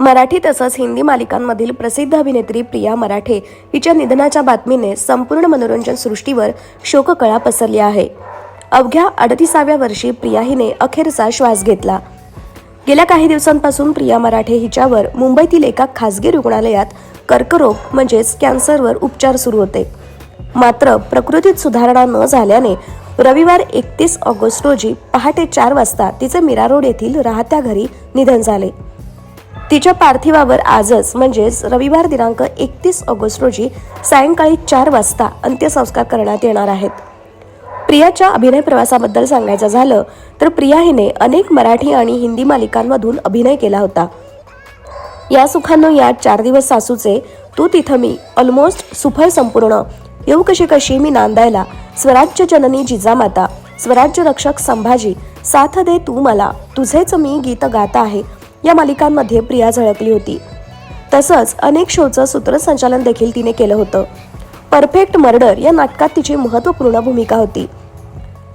मराठी तसंच हिंदी मालिकांमधील प्रसिद्ध अभिनेत्री प्रिया मराठे हिच्या निधनाच्या बातमीने संपूर्ण मनोरंजन सृष्टीवर शोककळा पसरली आहे. अवघ्या अडतीसाव्या वर्षी प्रिया हिने अखेरचा श्वास घेतला. गेल्या काही दिवसांपासून प्रिया मराठे हिच्यावर मुंबईतील एका खासगी रुग्णालयात कर्करोग म्हणजेच कॅन्सरवर उपचार सुरू होते. मात्र प्रकृतीत सुधारणा न झाल्याने रविवार एकतीस ऑगस्ट रोजी पहाटे चार वाजता तिचे मीरा रोड येथील राहत्या घरी निधन झाले. तिच्या पार्थिवावर आजच म्हणजेच रविवार दिनांक एकतीस ऑगस्ट रोजी सायंकाळी चार वाजता अंत्यसंस्कार करण्यात येणार आहेत. प्रियाच्या अभिनय प्रवासाबद्दल सांगायचं झालं तर प्रिया हिने अनेक मराठी आणि हिंदी मालिकांमधून अभिनय केला होता. या सुखांनो या चार दिवस सासूचे तू तिथं मी ऑलमोस्ट सुफळ संपूर्ण. येऊ कशी कशी मी नांदायला स्वराज्य जननी जिजामाता स्वराज्य रक्षक संभाजी साथ दे तू मला तुझेच मी गीत गाता आहे या मालिकांमध्ये प्रिया झळकली होती. तसंच अनेक शोचं सूत्रसंचालन देखील तिने केलं होतं. परफेक्ट मर्डर या नाटकात तिची महत्त्वपूर्ण भूमिका होती.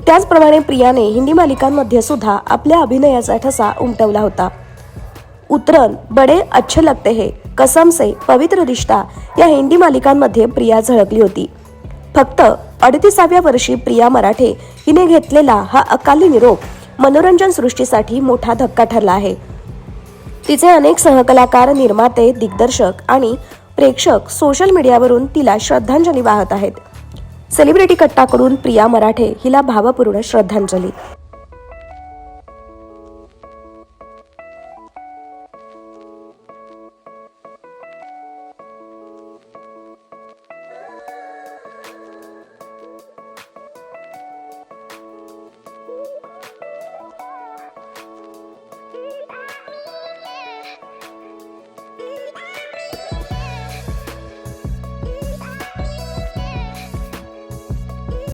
त्याचप्रमाणे प्रियाने हिंदी मालिकांमध्ये सुद्धा आपल्या अभिनयाचा ठसा उमटवला होता. उतरन बडे अच्छे लगते हे कसम से पवित्र रिश्ता या हिंदी मालिकांमध्ये प्रिया झळकली होती. फक्त अडतीसाव्या वर्षी प्रिया मराठे हिने घेतलेला हा अकाली निरोप मनोरंजन सृष्टीसाठी मोठा धक्का ठरला आहे. तिचे अनेक सहकलाकार निर्माते दिग्दर्शक आणि प्रेक्षक सोशल मीडियावरून तिला श्रद्धांजली वाहत आहेत. सेलिब्रिटी कट्टाकडून प्रिया मराठे हिला भावपूर्ण श्रद्धांजली.